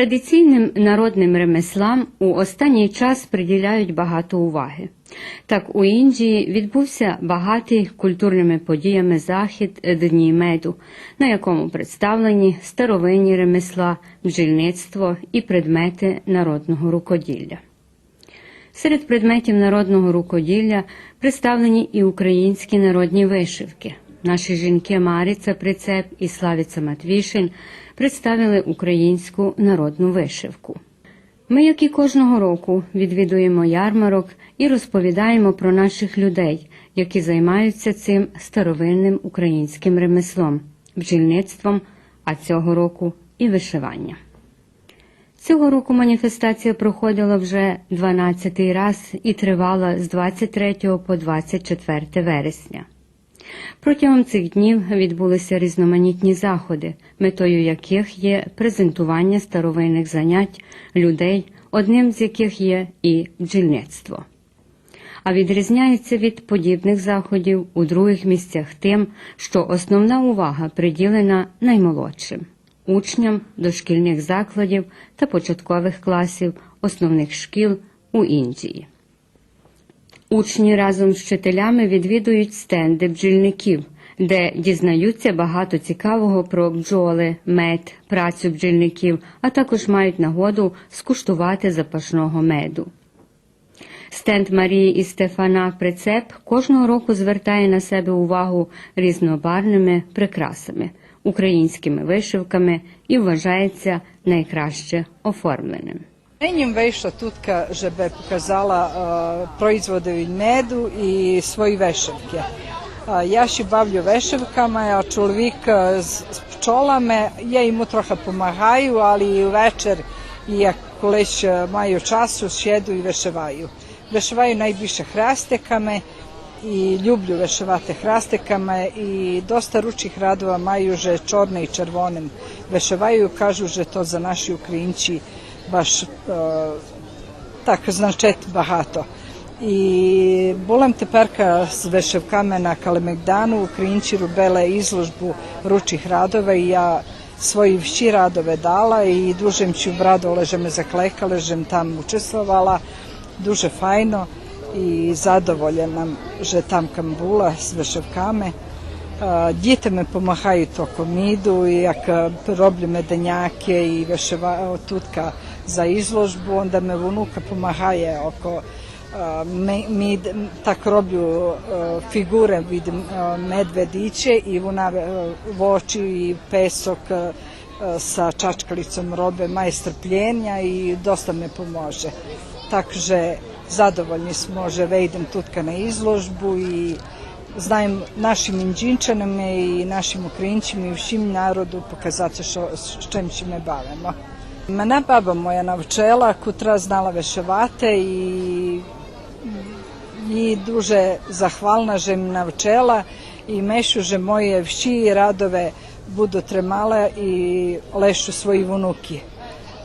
Традиційним народним ремеслам у останній час приділяють багато уваги. Так у Індії відбувся багатий культурними подіями захід Дні меду, на якому представлені старовинні ремесла, бджільництво і предмети народного рукоділля. Серед предметів народного рукоділля представлені і українські народні вишивки. Наші жінки Маріця Прицеп і Славіця Матвішин представили українську народну вишивку. Ми, як і кожного року, відвідуємо ярмарок і розповідаємо про наших людей, які займаються цим старовинним українським ремеслом, бджільництвом, а цього року і вишиванням. Цього року маніфестація проходила вже 12-й раз і тривала з 23 по 24 вересня. Протягом цих днів відбулися різноманітні заходи, метою яких є презентування старовинних занять людей, одним з яких є і бджільництво. А відрізняється від подібних заходів у других місцях тим, що основна увага приділена наймолодшим учням дошкільних закладів та початкових класів основних шкіл у Індії. Учні разом з вчителями відвідують стенди бджільників, де дізнаються багато цікавого про бджоли, мед, працю бджільників, а також мають нагоду скуштувати запашного меду. Стенд Марії і Стефана Прицеп кожного року звертає на себе увагу різнобарвними прикрасами, українськими вишивками і вважається найкраще оформленим. Menjem Vejša Tutka žebe pokazala uh, proizvode від меду і свої вишивки. Uh, я ще бавлю вишивками, а чоловік uh, з, з пчолами, я йому трохи допомагаю, але і вечір, як колись uh, маю часу, сіду і вишиваю. Вишиваю найбільше хрестиками і люблю вишивати хрестиками і доста ручих радова маю вже чорним і червоним. Вишиваю, кажу, що то за наші українці e, так значить багато. І була теперка з вишивками на Калемегдану, українці робили ізложбу ручих радova і я свої всі радove dala дуже їм ću що me zaklekali, що там učestvovala. Дуже файно і задовоljena, що там kam була з вишивками. Діти допомагають і як роблю меденяки і вишиваю tutка za izložbu, onda me unuka pomagaje oko mi, mi tak roblju figure vidim medvediće i vuna voči i pesok sa čačkalicom robe maj strpljenja i dosta me pomože. Takže zadovoljni smo, že vejdem tutka na izložbu i знаємо нашим інджінчанам і нашим українцям і всім народу показати, що, з чим ще ми бавимо. Мене баба моя навчила, котра знала вишивати і їй дуже захвална, що мене навчила і мешу, що мої всі радове буду тримала і лешу свої внуки.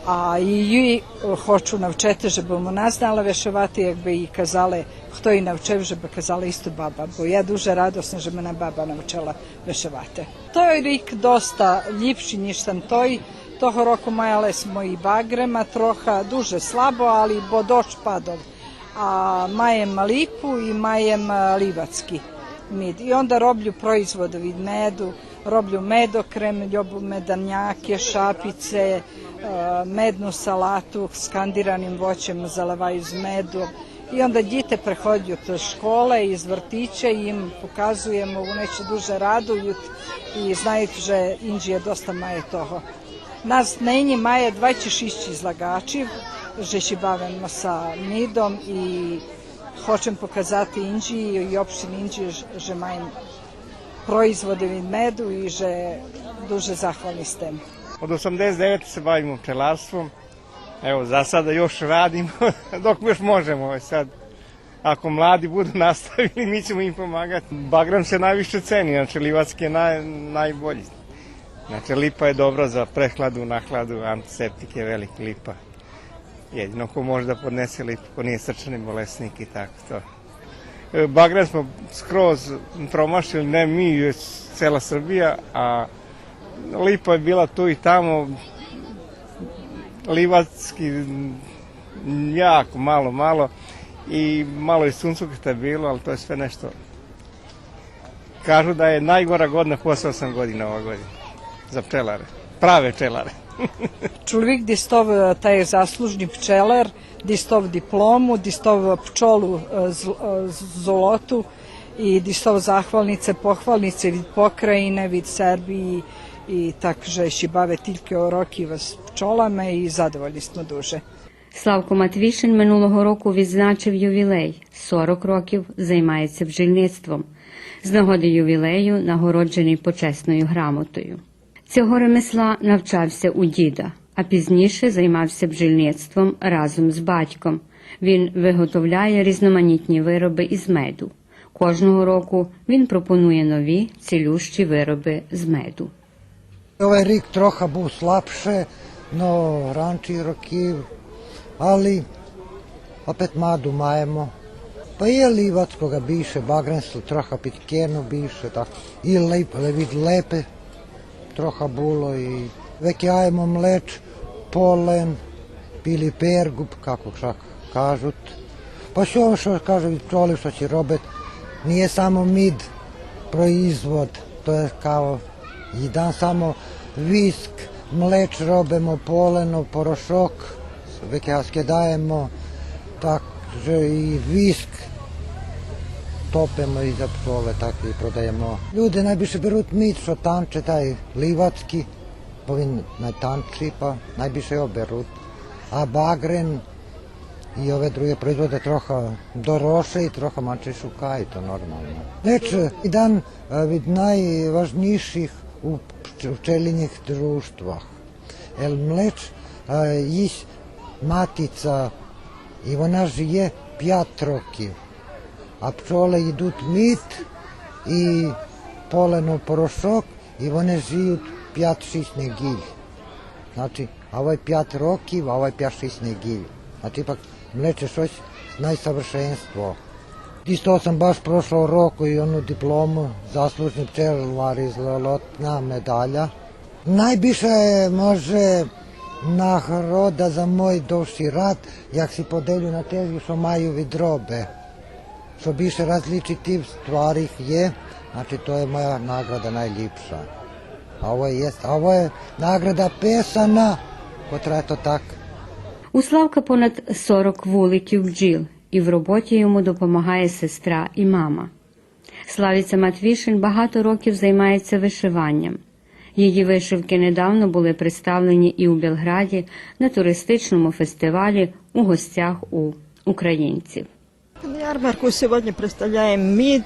А її хочу навчити, щоб вона знала вишивати, якби їй казали, хто її навчив, щоб казала істо баба. Бо я дуже радісна, що мене баба навчила вишивати. Той рік доста ліпший, ніж там той. Того року мали smo i bagrema, troha duže slabo, ali bo doć padov. A majem lipu i majem livacki med. I onda roblju proizvode vid medu, roblju medokrem, ljubu medanjake, šapice, mednu salatu skandiranim voćem zalavaju z medu. I onda dite prehodju to škole iz vrtića i im pokazujemo u neće duže raduju i znaju, že Indije dosta maje toho. Nas нині має 26 злагачів, що ще бавимо sa midom i hoćem pokazati Indiji i opštini Indiji že majem proizvode medu i že duže zahvalni s tem. Od 89. se bavimo pčelarstvom. Evo, za sada još radimo, dok još možemo. Sad, ako mladi budu nastavili, mi ćemo im pomagati. Bagram se najviše ceni, znači livacki je naj, najbolji. Znači, lipa je dobra za prehladu, nahladu, antiseptik je veliki lipa. Jedino ko može da podnese lipu, ko nije srčani bolesnik i tako to. E, Bagram smo skroz promašili, ne mi, cela Srbija, a lipa je bila tu i tamo, livatski, jako malo, malo i malo i suncokreta je bilo, ali to je sve nešto. Kažu da je najgora godina posle 8 godina ova godina za pčelare, prave pčelare. Čolvik distov eh, taj zaslužni pčelar, distov diplomu, distov pčolu eh, z- eh, z- zolotu i distov zahvalnice, pohvalnice vid pokrajine, vid Srbiji i takže ще баве тільки уроків з пчолами і задовольні smo дуже. Славко Матвішин минулого року відзначив ювілей 40 років займається бджільництвом. З нагоди ювілею нагороджений почесною грамотою. Цього ремесла навчався у діда, а пізніше займався бджільництвом разом з батьком. Він виготовляє різноманітні вироби із меду. Кожного року він пропонує нові цілющі вироби з меду. Ovaj рік трохи був слабше, но ранші років, але опять маду маємо. Па є лівацького більше, багренство трохи підкину більше, так. І леп, від лепе трохи було, і викяємо млеч, полен, білий пергуб, як шак кажуть. Па що, що кажуть від пчоли, що će робить, nije samo mid proizvod, to je kao jedan samo visk, mleč robimo, poleno, porošok, vekjaske dajemo, takže i visk topemo i za pčole, tako i prodajemo. Ljudi najviše berut mit, što tanče, taj livacki, ovin najtanči, pa najviše oberut. A bagren i ove druge proizvode troha doroše i troha manče šukaju, to normalno. Leč, jedan e, від najvažnijših u pč- pčelinjih društvah. Jer mleč e, їсть matica i вона žije п'ять років. А пчоли йдуть мід і полено порошок, і вони живуть 5-6 неділь. Значить, а ви 5 років, а ви 5-6 неділь. Значить, пак млече щось найсовершенство. Дістав съм баш прошлого року і ону диплому, заслужний пчелар і злотна медаля. Найбільше може нагорода за мой довший рад, як си поделю на те, що маю від роби. Що більше различитів створів є, значить то є моя награда найліпша. А ovo je, a ovo je nagrada pesana, котра то так. У Славка понад 40 вуликів бджіл, і в роботі йому допомагає сестра і мама. Славіця Матвішин багато років займається вишиванням. Її вишивки недавно були представлені і у Белграді на туристичному фестивалі у гостях у українців. На ярмарку сьогодні представляємо мід,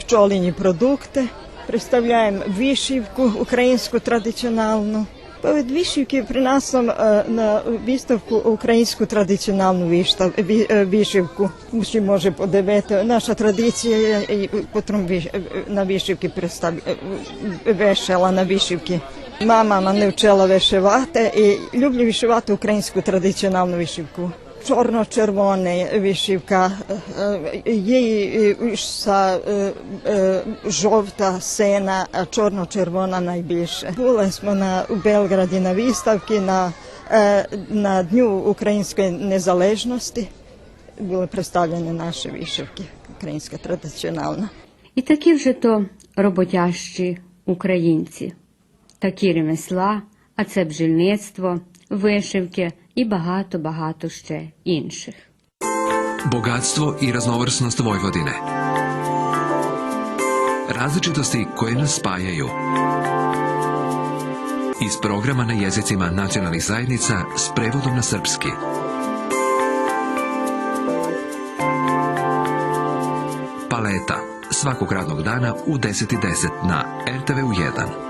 пчолині продукти, представляємо вишивку українську традиціональну. Перед вишивки приносимо е, на виставку українську традиціональну виштав- е, вишивку. Всі може подивити. Наша традиція виш- е, на вишивки представ... вишила на вишивки. Мама мене вчила вишивати і люблю вишивати українську традиціональну вишивку. Чорно-червона вишивка, е, е, є е, жовта, сина, а чорно-червона найбільше. Були ми на, у Белграді на виставці на, на Дню Української незалежності. Були представлені наші вишивки, українська традиціональна. І такі вже то роботящі українці, такі ремесла, а це бджільництво, вишивки і багато-багато ще інших. Bogatstvo i raznovrsnost Vojvodine. Različitosti koje nas spajaju. Iz programa na jezicima nacionalnih zajednica s prevodom na srpski. Paleta. Svakog radnog dana u 10.10 na RTV u 1.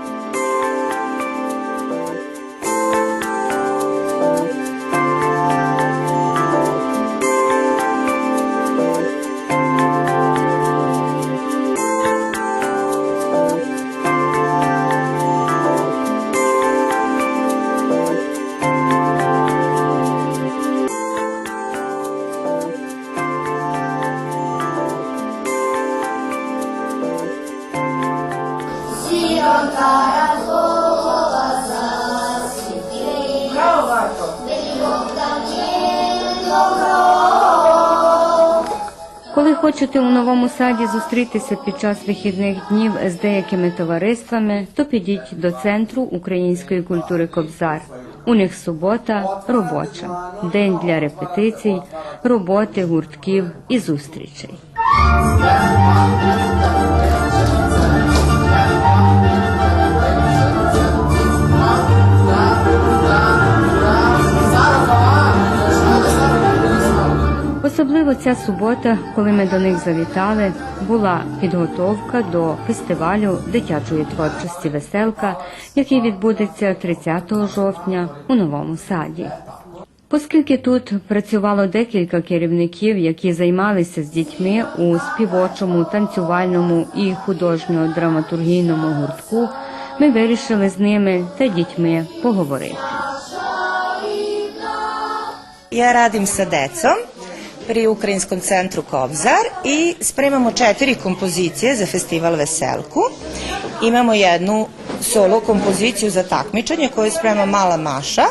Коли хочете у новому саді зустрітися під час вихідних днів з деякими товариствами, то підіть до центру української культури Кобзар. У них субота робоча, день для репетицій, роботи, гуртків і зустрічей. Особливо ця субота, коли ми до них завітали, була підготовка до фестивалю дитячої творчості Веселка, який відбудеться 30 жовтня у новому саді. Оскільки тут працювало декілька керівників, які займалися з дітьми у співочому, танцювальному і художньо-драматургійному гуртку, ми вирішили з ними та дітьми поговорити. Radim sa decom pri Ukrajinskom centru Kovzar i spremamo četiri kompozicije za festival Veselku. Imamo jednu solo kompoziciju za takmičenje koju sprema Mala Maša.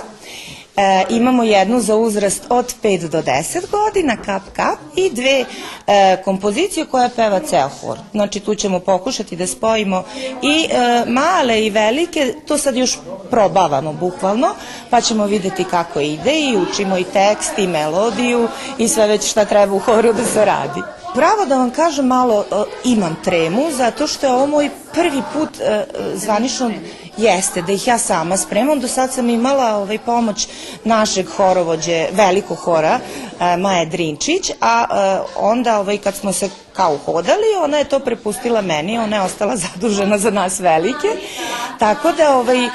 E, imamo jednu za uzrast od 5 do 10 godina, kap kap, i dve e, kompozicije koje peva ceo hor. Znači tu ćemo pokušati da spojimo i e, male i velike, to sad još probavamo bukvalno, pa ćemo videti kako ide i učimo i tekst i melodiju i sve već šta treba u horu da se radi. Pravo da vam kažem malo e, imam tremu zato što je ovo moj prvi put e, zvanično jeste da ih ja sama spremam. Do sad sam imala ovaj pomoć našeg horovođe, velikog hora, Maje Drinčić, a e, onda ovaj, kad smo se kao hodali, ona je to prepustila meni, ona je ostala zadužena za nas velike. Tako da ovaj, e,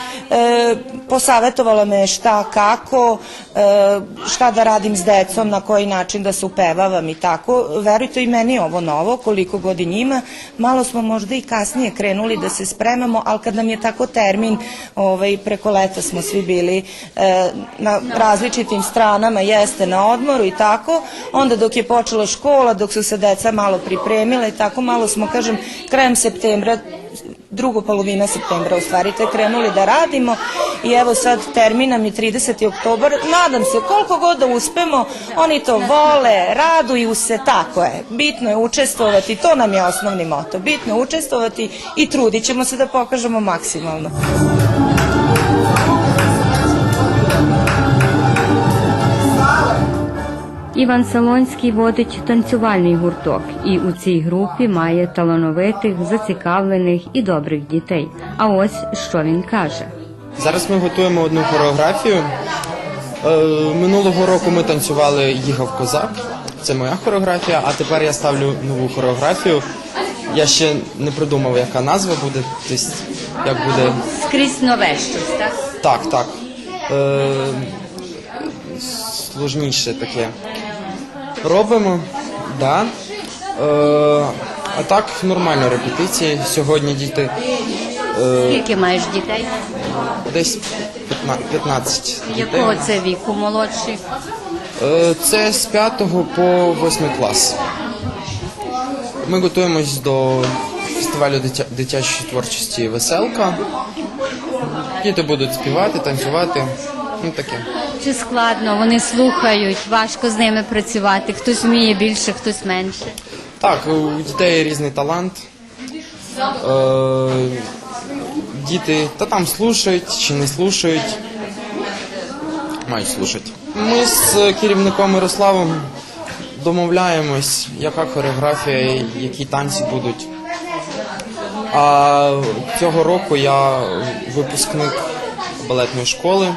posavetovala me šta, kako, e, šta da radim s decom, na koji način da se upevavam i tako. Verujte i meni ovo novo, koliko godin ima. Malo smo možda i kasnije krenuli da se spremamo, ali kad nam je tako termin, ovaj, preko leta smo svi bili e, na različitim stranama, jeste na odmoru i tako. Onda dok je počela škola, dok su se deca malo pripremila i tako malo smo, kažem, krajem septembra drugu polovina septembra u stvari te krenuli da radimo i evo sad termin nam je 30. oktobar nadam se koliko god da uspemo oni to vole, raduju se tako je, bitno je učestvovati to nam je osnovni moto, bitno je učestvovati i trudit ćemo se da pokažemo maksimalno Іван Салонський водить танцювальний гурток і у цій групі має талановитих, зацікавлених і добрих дітей. А ось що він каже. Зараз ми готуємо одну хореографію. Е, Минулого року ми танцювали Їгав Козак. Це моя хореографія, а тепер я ставлю нову хореографію. Я ще не придумав, яка назва буде. Тобто, як буде. Скрізь нове щось, так? Так, так. Е, сложніше таке. Робимо, да. Е, а так нормально репетиції. Сьогодні діти е, Скільки маєш дітей? десь 15 15 дітей. Якого це віку молодший? Е, Це з 5 по 8 клас. Ми готуємось до фестивалю дитя- дитячої творчості Веселка. Діти будуть співати, танцювати. Ну таке. Чи складно? Вони слухають, важко з ними працювати. Хтось вміє більше, хтось менше. Так, у дітей різний талант. Е, діти та там слушають чи не слушають. Мають слушати. Ми з керівником Мирославом домовляємось, яка хореографія, які танці будуть. А цього року я випускник балетної школи.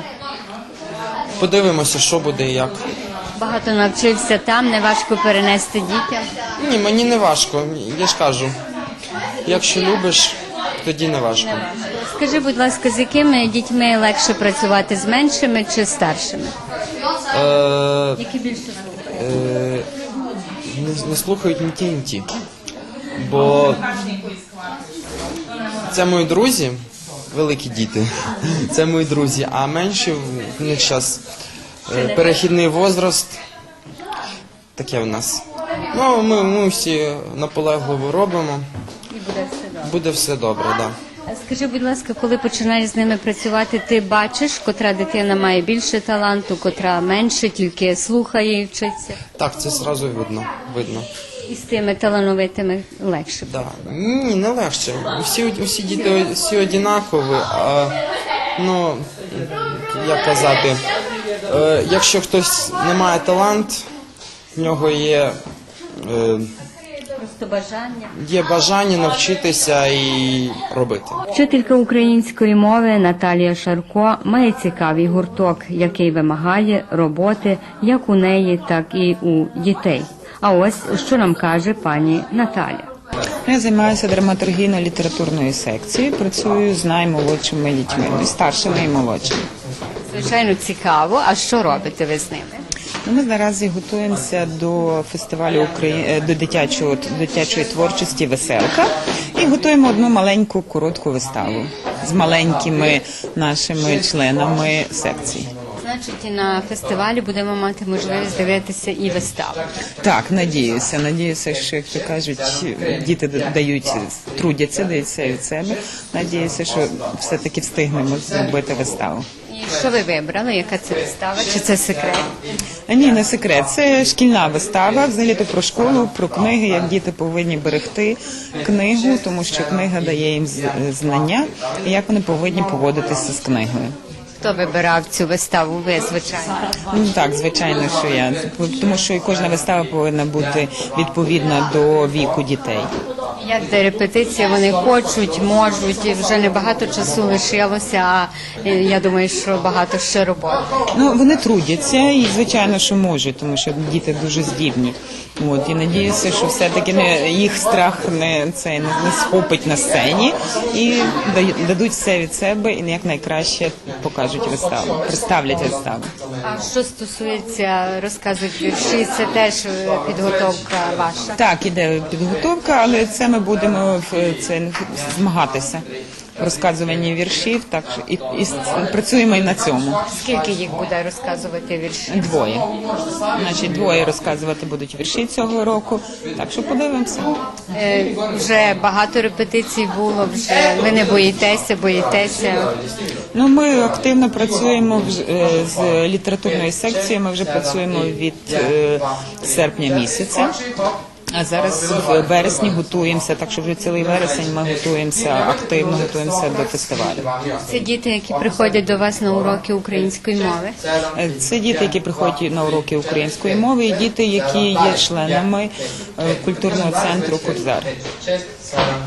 Подивимося, що буде і як. Багато навчився там, не важко перенести дітям. Ні, мені не важко. Я ж кажу. Якщо любиш, тоді не важко. Скажи, будь ласка, з якими дітьми легше працювати з меншими чи старшими? Е, Які більше слухають? е, не, не слухають ні ті, ні ті. Бо це мої друзі, великі діти. Це мої друзі, а менші в них зараз перехідний возраст. Таке в нас. Ну, ми, ми всі наполегливо робимо. І буде все добре. Буде все добре, так. Да. Скажи, будь ласка, коли починаєш з ними працювати, ти бачиш, котра дитина має більше таланту, котра менше, тільки слухає і вчиться. Так, це зразу видно. видно. І з тими талановитими легше. Да. Ні, не легше. Всі, всі діти всі однакові, а ну, як казати, е, якщо хтось не має талант, в нього є, е, Просто бажання. є бажання навчитися і робити. Вчителька української мови Наталія Шарко має цікавий гурток, який вимагає роботи як у неї, так і у дітей. А ось що нам каже пані Наталя. Я займаюся драматургійно-літературною секцією. Працюю з наймолодшими дітьми, старшими і молодшими. Звичайно, цікаво. А що робите ви з ними? Ну, Ми наразі готуємося до фестивалю Украї... е, до дитячого дитячої творчості Веселка і готуємо одну маленьку коротку виставу з маленькими нашими членами секції. Значить, на фестивалі будемо мати можливість дивитися і виставу. Так, надіюся. Надіюся, що як то кажуть, діти дають, трудяться, дають від себе. Надіюся, що все-таки встигнемо зробити виставу. І що ви вибрали? Яка це вистава? Чи це секрет? А Ні, не секрет. Це шкільна вистава, взагалі то про школу, про книги, як діти повинні берегти книгу, тому що книга дає їм знання, і як вони повинні поводитися з книгою. Хто вибирав цю виставу? Ви, звичайно. Ну так, звичайно, що я тому, що кожна вистава повинна бути відповідна до віку дітей. Як де репетиція, вони хочуть, можуть, і вже не багато часу лишилося, а е, я думаю, що багато ще роботи. Ну вони трудяться і звичайно, що можуть, тому що діти дуже здібні. От і надіюся, що все таки не їх страх не це не, не схопить на сцені і дадуть все від себе і як найкраще покажуть виставу, представлять виставу. А що стосується розказів вірші, це теж е, підготовка ваша. Так, іде підготовка, але це ми будемо в це змагатися в розказуванні віршів. Так і, і працюємо і на цьому. Скільки їх буде розказувати вірші? Двоє. Значить, двоє розказувати будуть вірші цього року. Так що подивимося. Е, вже багато репетицій було. Вже ви не боїтеся, боїтеся. Ну, ми активно працюємо вже, е, з літературною секцією. Ми вже працюємо від е, серпня місяця. А зараз в вересні готуємося, так що вже цілий вересень ми готуємося активно, готуємося до фестивалю. Це діти, які приходять до вас на уроки української мови. Це діти, які приходять на уроки української мови, і діти, які є членами е, культурного центру Кобзар.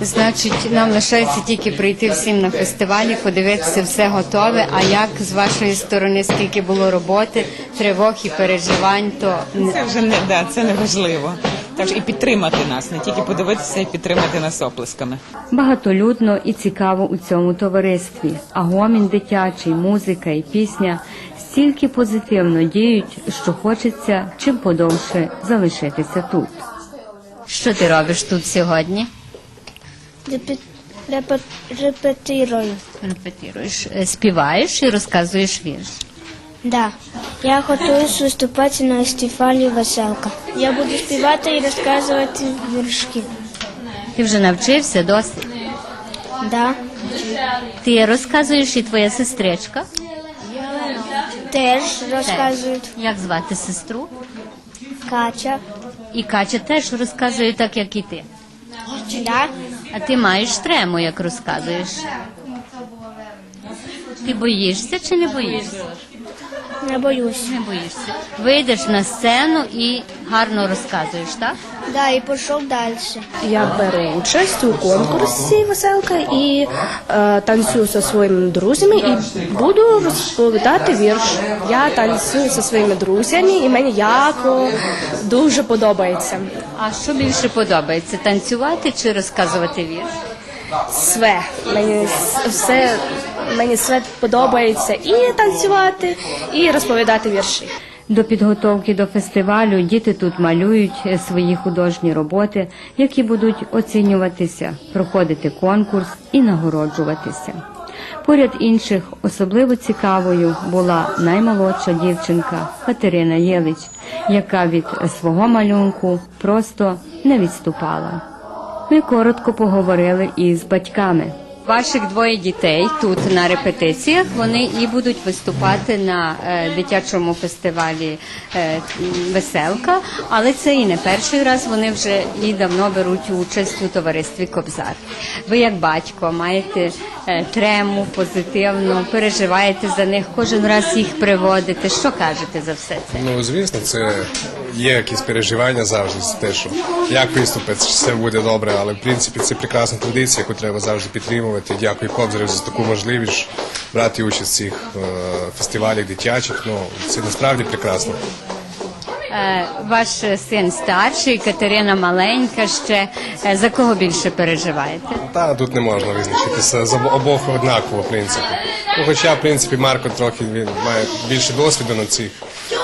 Значить, нам лишається тільки прийти всім на фестивалі, подивитися, все готове. А як з вашої сторони, скільки було роботи, тривог і переживань, то Це вже не да, це не важливо. Так що і підтримати нас, не тільки подивитися, і підтримати нас оплесками. Багатолюдно і цікаво у цьому товаристві. А гомін дитячий, музика і пісня стільки позитивно діють, що хочеться чим подовше залишитися тут. Що ти робиш тут сьогодні? Репе- репе- Репетирую. Репетируєш, Е, співаєш і розказуєш вірш. Да. Я готуюсь виступати на фестивалі Веселка. Я буду співати і розказувати віршки. Ти вже навчився досить. Да. Ти розказуєш і твоя сестричка. Теж розказують Як звати сестру? Катя. І Катя теж розказує так, як і ти. Да. А ти маєш трему, як розказуєш. Ти боїшся чи не боїшся? Не боюсь. Не боїшся. Вийдеш на сцену і гарно розказуєш, так? Да, і пішов далі. Я беру участь у конкурсі веселка і е, танцюю зі своїми друзями і буду розповідати вірш. Я танцюю зі своїми друзями, і мені яко дуже подобається. А що більше подобається? Танцювати чи розказувати вірш? Све мені все мені все подобається і танцювати, і розповідати вірші. До підготовки до фестивалю діти тут малюють свої художні роботи, які будуть оцінюватися, проходити конкурс і нагороджуватися. Поряд інших особливо цікавою була наймолодша дівчинка Катерина Єлич, яка від свого малюнку просто не відступала. Ми коротко поговорили із батьками. Ваших двоє дітей тут на репетиціях. Вони і будуть виступати на е, дитячому фестивалі е, Веселка, але це і не перший раз. Вони вже і давно беруть участь у товаристві Кобзар. Ви, як батько, маєте е, трему позитивну, переживаєте за них, кожен раз їх приводите. Що кажете за все це? Ну, звісно, це є якісь переживання завжди з те, що як виступить, все буде добре, але в принципі це прекрасна традиція, яку треба завжди підтримувати. Дякую Кобзарю за таку можливість брати участь в цих е, фестивалях дитячих. Ну, це насправді прекрасно. Е, Ваш син старший, Катерина маленька ще. Е, За кого більше переживаєте? Та тут не можна визначитися з обох однаково, в принципі. Ну, хоча, в принципі, Марко трохи він має більше досвіду на цих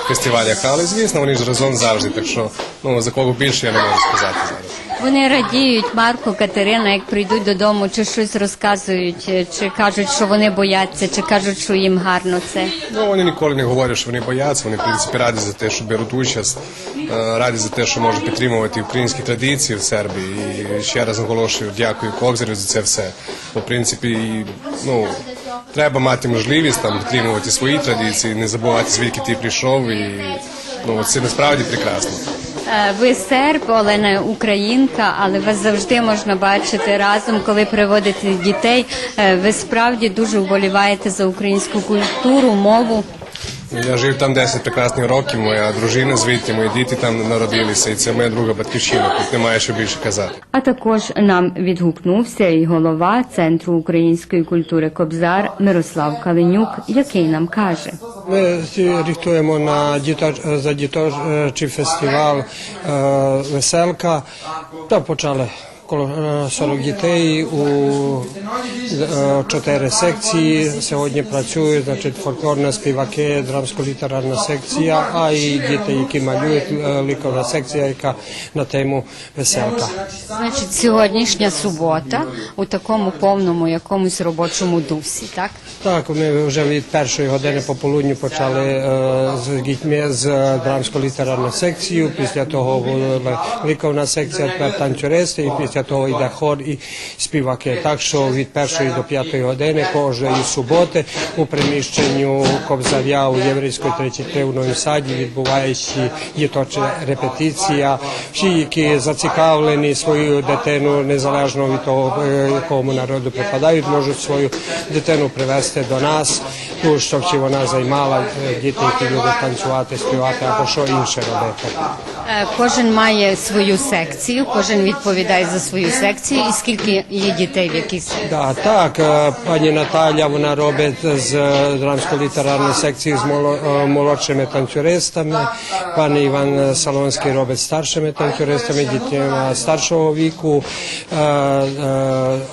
фестивалях, але звісно, вони ж разом завжди. Так що ну за кого більше я не можу сказати зараз. Вони радіють Марко, Катерина, як прийдуть додому, чи щось розказують, е, чи кажуть, що вони бояться, чи кажуть, що їм гарно це. Ну вони ніколи не говорять, що вони бояться. Вони в принципі раді за те, що беруть участь, е, раді за те, що можуть підтримувати українські традиції в Сербії. І ще раз наголошую, дякую Кобзарю за це все. Бо в принципі, ну треба мати можливість там дотримувати свої традиції, не забувати звідки ти прийшов. І ну це насправді прекрасно. Е, Ви серб, Олена українка, але вас завжди можна бачити разом, коли приводите дітей. Е, Ви справді дуже вболіваєте за українську культуру, мову. Я жив там 10 прекрасних років, моя дружина звідти, мої діти там народилися, і це моя друга батьківщина. Тут немає що більше казати. А також нам відгукнувся і голова Центру української культури Кобзар Мирослав Каленюк, який нам каже. Ми рихтуємо на діточ, за діточий фестиваль е, Веселка. Та почали коло е, 40 дітей у е, чотири секції. Сьогодні працюють значить, фольклорна співаки, драмсько-літерарна секція, а і діти, які малюють е, ліковна секція, яка на тему веселка. Значить, сьогоднішня субота у такому повному якомусь робочому дусі, так? Так, ми вже від першої години пополудні почали е, з дітьми з драмсько-літерарною секцією. Після того була ліковна секція, тепер танцюристи, і після того йде хор і співаки. Так що від першої до п'ятої години кожної суботи у приміщенню Кобзаря у єврейської 33 в Новому саді відбувається діточа репетиція. Всі, які зацікавлені свою дитину, незалежно від того, якому народу припадають, можуть свою дитину привезти до нас, ту, щоб чи вона займала діти, які люблять танцювати, співати або що інше робити. Кожен має свою секцію, кожен відповідає за свою секцію. І скільки є дітей в якій секції? Да, так, е, пані Наталя вона робить з е, драмсько-літерарної секції з е, молодшими танцюристами. Пан Іван Салонський робить старшими танцюристами, дітьми старшого віку.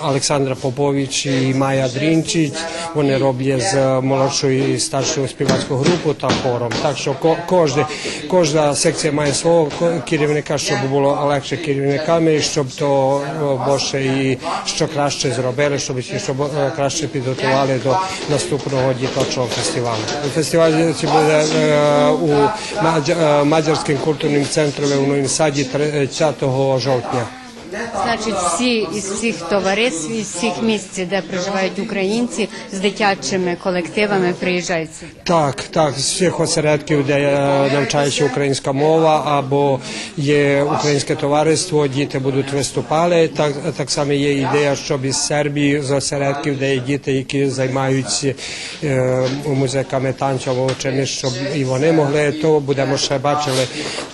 Олександра Попович і Майя Дрінчич. Вони роблять з молодшою і старшою співацьку групу та хором. Так що ко- кожне, кожна секція має свого керівника, щоб було легше керівниками, щоб то е, ще і що краще зробили, щоб ці щоб е, краще підготували до наступного діточого фестивалю. Фестиваль це буде у Маджарським культурним центром у Новому Саді 30 жовтня. Значить, всі із всіх товариств, із всіх місць, де проживають українці, з дитячими колективами приїжджають. Так, так, з всіх осередків, де навчається українська мова або є українське товариство, діти будуть виступали. Так, так само є ідея, щоб із Сербії з осередків, де є діти, які займаються е, музиками, танцю або чимось, щоб і вони могли, то будемо ще бачили,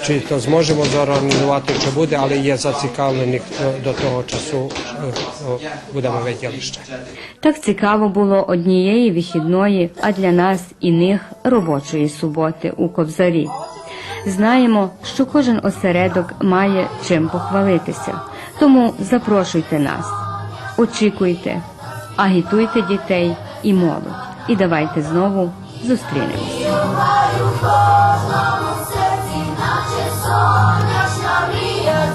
чи то зможемо зорганізувати, чи буде, але є зацікавлені до, того часу, е, будемо виділи ще. Так цікаво було однієї вихідної, а для нас і них робочої суботи у Кобзарі. Знаємо, що кожен осередок має чим похвалитися, тому запрошуйте нас, очікуйте, агітуйте дітей і молодь. І давайте знову зустрінемося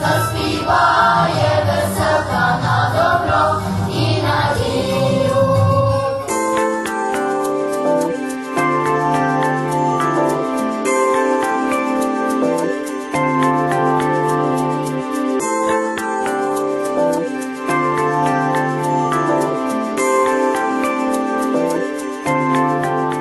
заспіває веселка.